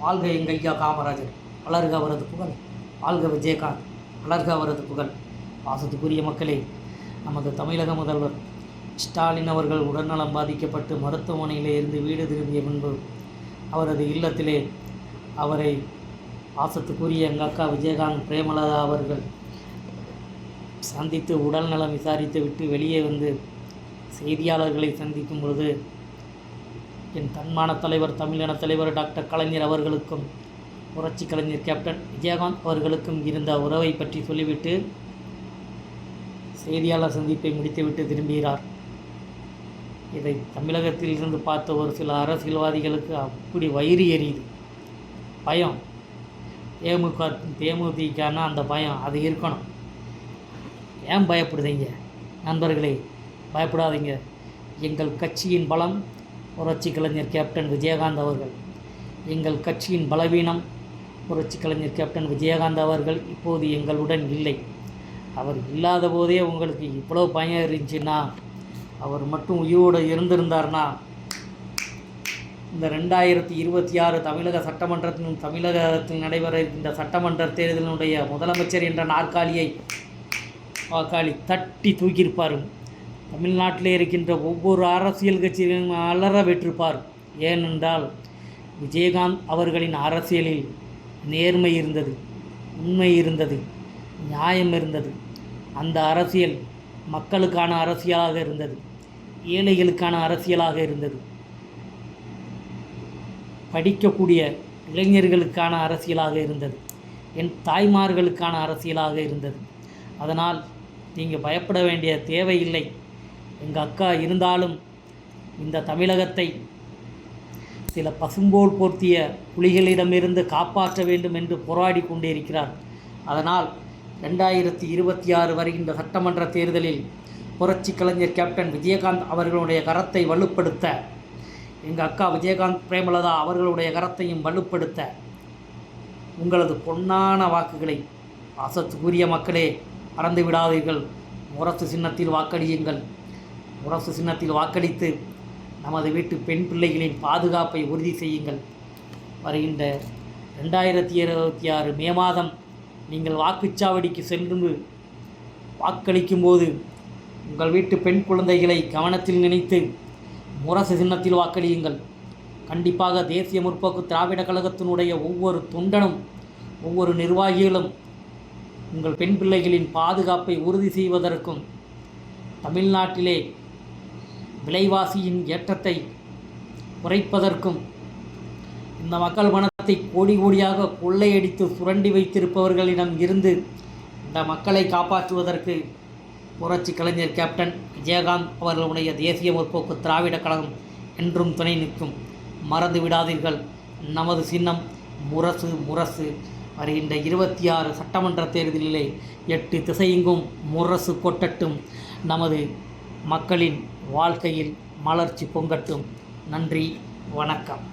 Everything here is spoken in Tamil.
வாழ்க எங்கள் ஐயா காமராஜர். வளர்க அவரது புகழ். வாழ்க விஜயகாந்த். வளர்க அவரது புகழ். பாசத்துக்குரிய மக்களே நமது தமிழக முதல்வர் ஸ்டாலின் அவர்கள் உடல்நலம் பாதிக்கப்பட்டு மருத்துவமனையிலே இருந்து வீடு திரும்பிய முன்பு அவரது இல்லத்திலே அவரை பாசத்துக்குரிய எங்கள் அக்கா விஜயகாந்த் பிரேமலதா அவர்கள் சந்தித்து உடல்நலம் விசாரித்து விட்டு வெளியே வந்து செய்தியாளர்களை சந்திக்கும் பொழுது என் தன்மான தலைவர் தமிழின தலைவர் டாக்டர் கலைஞர் அவர்களுக்கும் புரட்சி கலைஞர் கேப்டன் விஜயகாந்த் அவர்களுக்கும் இருந்த உறவை பற்றி சொல்லிவிட்டு செய்தியாளர் சந்திப்பை முடித்துவிட்டு திரும்புகிறார். இதை தமிழகத்தில் இருந்து பார்த்த ஒரு சில அரசியல்வாதிகளுக்கு அப்படி வயிறு எரியுது. பயம். தேமுக தேமுதிகனா அந்த பயம் அது இருக்கணும். ஏன் பயப்படுதீங்க? நண்பர்களே பயப்படாதீங்க. எங்கள் கட்சியின் பலம் புரட்சி கலைஞர் கேப்டன் விஜயகாந்த் அவர்கள். எங்கள் கட்சியின் பலவீனம் புரட்சி கலைஞர் கேப்டன் விஜயகாந்த் அவர்கள் இப்போது எங்களுடன் இல்லை. அவர் இல்லாத போதே உங்களுக்கு இவ்வளோ பயம் இருந்துச்சுன்னா அவர் மட்டும் உயிரோடு இருந்திருந்தார்னா இந்த ரெண்டாயிரத்தி இருபத்தி ஆறு தமிழக சட்டமன்றத்தின் தமிழகத்தில் நடைபெற இருக்கின்ற சட்டமன்ற தேர்தலினுடைய முதலமைச்சர் என்ற நாற்காலியை வாக்காளி தட்டி தூக்கியிருப்பாருங்க தமிழ்நாட்டில் இருக்கின்ற ஒவ்வொரு அரசியல் கட்சிகளையும் அலற விட்டிருப்பார் ஏனென்றால் விஜயகாந்த் அவர்களின் அரசியலில் நேர்மை இருந்தது உண்மை இருந்தது நியாயம் இருந்தது. அந்த அரசியல் மக்களுக்கான அரசியலாக இருந்தது ஏழைகளுக்கான அரசியலாக இருந்தது. படிக்கக்கூடிய இளைஞர்களுக்கான அரசியலாக இருந்தது என் தாய்மார்களுக்கான அரசியலாக இருந்தது. அதனால் நீங்கள் பயப்பட வேண்டிய தேவையில்லை. எங்கள் அக்கா இருந்தாலும் இந்த தமிழகத்தை சில பசும்போல் போர்த்திய புலிகளிடமிருந்து காப்பாற்ற வேண்டும் என்று போராடி கொண்டிருக்கிறார் அதனால் ரெண்டாயிரத்தி இருபத்தி ஆறு வருகின்ற சட்டமன்ற தேர்தலில் புரட்சி கலைஞர் கேப்டன் விஜயகாந்த் அவர்களுடைய கரத்தை வலுப்படுத்த எங்கள் அக்கா விஜயகாந்த் பிரேமலதா அவர்களுடைய கரத்தையும் வலுப்படுத்த உங்களது பொன்னான வாக்குகளை பாசத்துக்குரிய மக்களே மறந்து விடாதீர்கள் முரசு சின்னத்தில் வாக்களியுங்கள். முரசு சின்னத்தில் வாக்களித்து நமது வீட்டு பெண் பிள்ளைகளின் பாதுகாப்பை உறுதி செய்யுங்கள். வருகின்ற ரெண்டாயிரத்தி இருபத்தி ஆறு மே மாதம் நீங்கள் வாக்குச்சாவடிக்கு சென்று வாக்களிக்கும் போது உங்கள் வீட்டு பெண் குழந்தைகளை கவனத்தில் நினைத்து முரசு சின்னத்தில் வாக்களியுங்கள். கண்டிப்பாக தேசிய முற்போக்கு திராவிட கழகத்தினுடைய ஒவ்வொரு தொண்டனும் ஒவ்வொரு நிர்வாகிகளும் உங்கள் பெண் பிள்ளைகளின் பாதுகாப்பை உறுதி செய்வதற்கும் தமிழ்நாட்டிலே விலைவாசியின் ஏற்றத்தை குறைப்பதற்கும் இந்த மக்கள் பணத்தை கோடி கோடியாக கொள்ளையடித்து சுரண்டி வைத்திருப்பவர்களிடம் இருந்து இந்த மக்களை காப்பாற்றுவதற்கு புரட்சி கலைஞர் கேப்டன் விஜயகாந்த் அவர்களுடைய தேசிய முற்போக்கு திராவிட கழகம் என்றும் துணை நிற்கும். மறந்து விடாதீர்கள். நமது சின்னம் முரசு முரசு. வருகின்ற இருபத்தி ஆறு சட்டமன்ற தேர்தலிலே எட்டு திசையெங்கும் முரசு கொட்டட்டும். நமது மக்களின் வாழ்க்கையில் மலர்ச்சி பொங்கட்டும். நன்றி வணக்கம்.